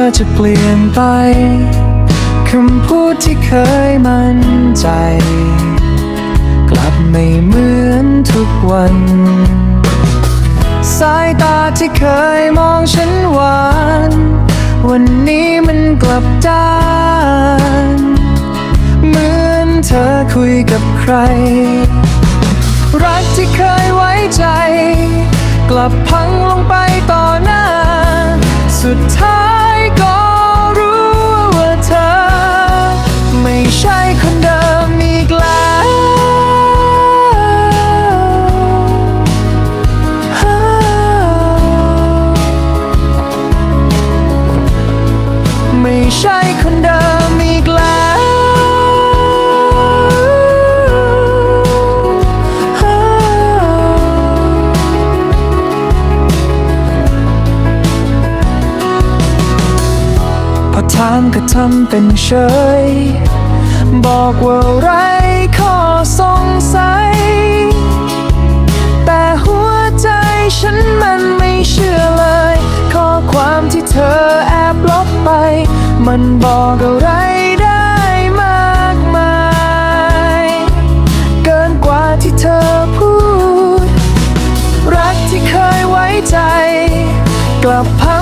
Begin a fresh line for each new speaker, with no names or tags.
อจะเปลี่ยนไป คำพูดที่เคยมั่นใจ กลับไม่เหมือนทุกวัน สายตาที่เคยมองฉันหวาน วันนี้มันกลับด้านเหมือนเธอคุยกับใคร รักที่เคยไว้ใจ กลับพังลงไปต่อหน้า สุดท้าย ใช่คนเดิมอีกแล้ว พอถามก็ทำเป็นเฉย บอกว่าไรข้อ บอกอะไรได้มากมาย เกินกว่าที่เธอพูด รักที่เคยไว้ใจ กลับพัง